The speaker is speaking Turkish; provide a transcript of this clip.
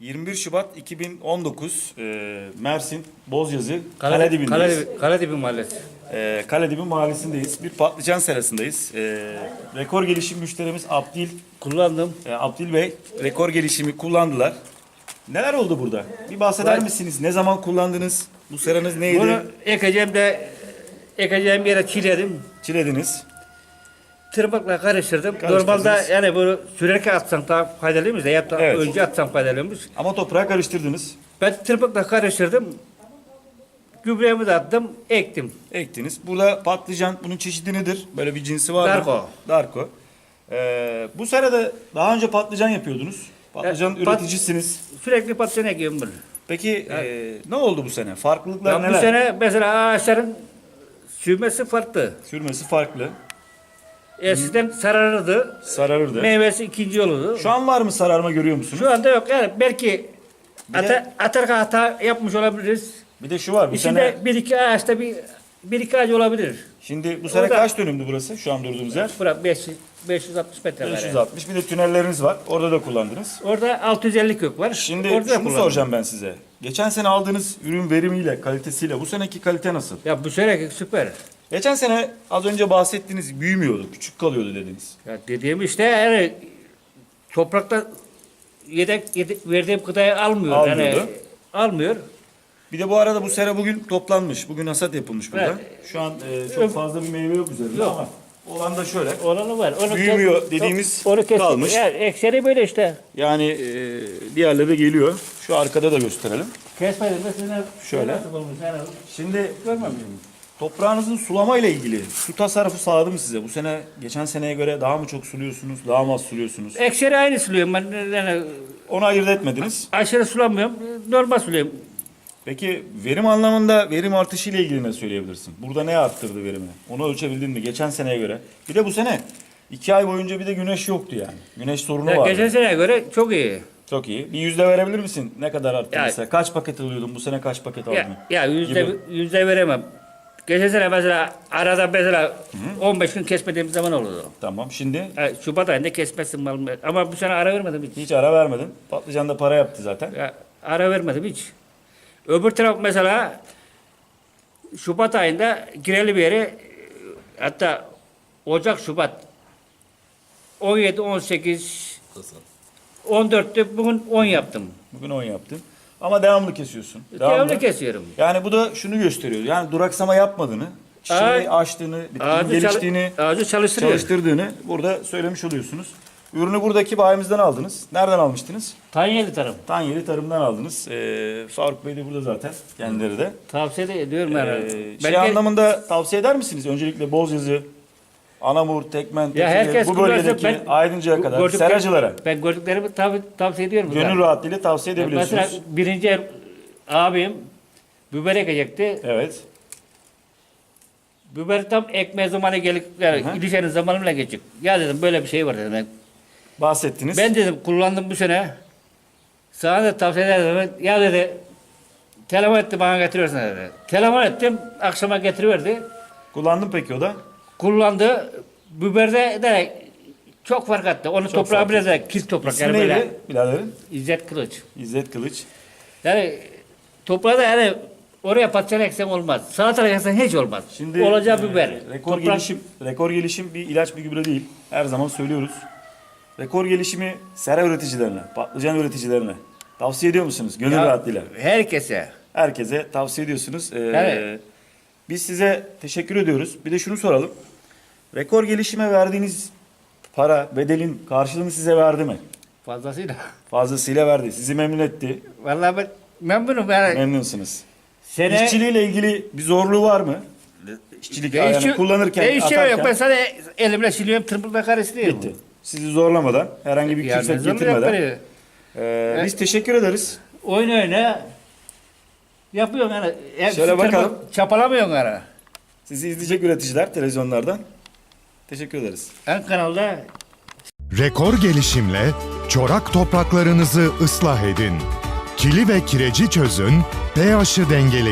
21 Şubat 2019 e, Mersin Bozyazı Kale- Kaledibin'deyiz. Kaledibi, Kaledibi Mahallesi. E, Kaledibi mahallesindeyiz. Bir patlıcan serasındayız. E, rekor gelişim müşterimiz Abdil, Kullandım. e, Abdil Bey rekor gelişimi kullandılar. Neler oldu burada? Bir bahseder Ben- misiniz? Ne zaman kullandınız? Bu seranız neydi? Bunu ekeceğim de ekeceğim yere çiledim. Çilediniz. Tırmıkla karıştırdım. Normalde yani bunu sürerken atsan daha faydalıymış da ya da Evet. önce atsan faydalıymış. Ama toprağa karıştırdınız. Ben tırmıkla karıştırdım. Gübremi de attım, ektim. Ektiniz. Burada patlıcan bunun çeşidi nedir? Böyle bir cinsi var mı? Darko. Darko. E, bu serada daha önce patlıcan yapıyordunuz. Patlıcan Evet, pat- üreticisiniz. Sürekli patlıcan ekiyorum bunu. Peki e, ne oldu bu sene? Farklılıklar Ya neler? bu sene mesela ağaçların sürmesi farklı. Sürmesi farklı. Eskiden sararırdı. Sararırdı. Meyvesi ikinci olurdu. Şu an var mı sararma görüyor musunuz? Şu anda yok. Yani belki Bir de- ata, atarka hata yapmış olabiliriz. Bir de şu var. Bu İçinde sene bir iki ağaçta bir bir iki ağaç olabilir. şimdi bu sene Orada- kaç dönümdü burası? Şu an durduğumuz yer. Bura 500, 560 metre var. yani. 560. Bir de tünelleriniz var. Orada da kullandınız. Orada 650 kök var. Şimdi Orada da şunu kullandım. soracağım ben size. Geçen sene aldığınız ürün verimiyle, kalitesiyle bu seneki kalite nasıl? Ya bu seneki süper. Geçen sene az önce bahsettiğiniz büyümüyordu, küçük kalıyordu dediniz. Ya dediğim işte yani toprakta yedek, yedek verdiğim gıdayı almıyor. Almıyordu. Yani almıyor. Bir de bu arada bu sera bugün toplanmış. Bugün hasat yapılmış burada. Evet. Şu an e, çok fazla bir meyve yok üzerinde Yok. ama olan da şöyle. Olanı var. Onu Büyümüyor kes- dediğimiz onu kestik. kalmış. Yani ekseri böyle işte. Yani e, diğerleri de geliyor. Şu arkada da gösterelim. Kesmedim mesela. Şöyle. Nasıl? Yani Şimdi görmemişim. Toprağınızın sulama ile ilgili su tasarrufu sağladı mı size? Bu sene geçen seneye göre daha mı çok suluyorsunuz, daha mı az suluyorsunuz? Ekseri aynı suluyorum ben. Yani Onu ayırt etmediniz. aşırı sulamıyorum. Normal suluyorum. Peki verim anlamında verim artışı ile ilgili ne söyleyebilirsin? Burada ne arttırdı verimini? Onu ölçebildin mi geçen seneye göre? Bir de bu sene iki ay boyunca bir de güneş yoktu yani. Güneş sorunu Ya vardı. geçen seneye göre çok iyi. Çok iyi. Bir yüzde verebilir misin? Ne kadar arttı Ya- mesela? Kaç paket alıyordun? Bu sene kaç paket aldın? Ya, ya yüzde, Gibi. yüzde veremem. Geçen sene mesela arada mesela 15 gün kesmediğim zaman olurdu. Tamam. Şimdi Ha, Şubat ayında kesmezsin malımı. Ama bu sene ara vermedim hiç. hiç ara vermedin. Patlıcan da para yaptı zaten. Ya, ara vermedim hiç. Öbür taraf mesela Şubat ayında gireli bir yere hatta Ocak, Şubat 17, 18 14'te bugün 10 yaptım. Bugün 10 yaptın. Ama devamlı kesiyorsun. Devamlı kesiyorum. Yani bu da şunu gösteriyor. Yani duraksama yapmadığını, çiçeği açtığını, bitkinin geliştiğini, ağacı çalıştırdığını burada söylemiş oluyorsunuz. Ürünü buradaki bayimizden aldınız. Nereden almıştınız? Tanyeli tarım. Tanyeli Tarım'dan aldınız. Ee, Faruk Bey de burada zaten. Kendileri de. Tavsiye de ediyorum. Ee, Ben şey gel- anlamında tavsiye eder misiniz? Öncelikle Bozyazı, Anamur, Tekmen, Tekir, herkes bu bölgedeki ben- Aydınca'ya kadar seracılara Ben gördüklerimi tabi, tavsiye ediyorum. gönül zaten. rahatlığıyla tavsiye edebiliyorsunuz. Mesela birinci abim biber ekecekti. Evet. Biber tam ekme zamanı gelip yani Hı hı. ilişenin zamanıyla geçecek. Ya dedim böyle bir şey var dedim. Ben, Bahsettiniz. ben dedim kullandım bu sene. Sana da tavsiye ederim. Ya dedi telefon etti bana getiriyorsun dedi. Telefon ettim akşama getiriverdi. Kullandım peki o da. Kullandı. Biberde de çok fark attı. Onun toprağı fark biraz da kil toprak. İsmi Yani neydi böyle? İzzet Kılıç. İzzet Kılıç. Yani toprağı da yani oraya patlıcan eksen olmaz. Salatalık eksen hiç olmaz. Şimdi Olacağı e, biber. rekor Toprak- gelişim rekor gelişim bir ilaç bir gübre değil. Her zaman söylüyoruz. Rekor gelişimi sera üreticilerine, patlıcan üreticilerine tavsiye ediyor musunuz? Gönül Ya, rahatlığıyla. Herkese. Herkese tavsiye ediyorsunuz. Ee, Evet. Biz size teşekkür ediyoruz. Bir de şunu soralım. Rekor gelişime verdiğiniz para, bedelin karşılığını size verdi mi? Fazlasıyla. Fazlasıyla verdi. Sizi memnun etti. Vallahi ben memnunum. Yani Memnunsunuz. sene İşçiliğiyle ilgili bir zorluğu var mı? İşçilik yani Değişiyor- kullanırken, değişiyor atarken yok. Ben sana elimle siliyorum tırmıkla karıştırıyorum. bitti. Sizi zorlamadan, herhangi bir Yani zorluyor getirmeden. Ee, biz teşekkür ederiz. Oyun oyna yapıyorsun yani. Hepsi Şöyle bakalım. Çapalamıyorsun yani. Sizi izleyecek üreticiler televizyonlardan. Teşekkür ederiz. Ön kanalda Rekor gelişimle çorak topraklarınızı ıslah edin. Kili ve kireci çözün, pH'ı dengeleyin.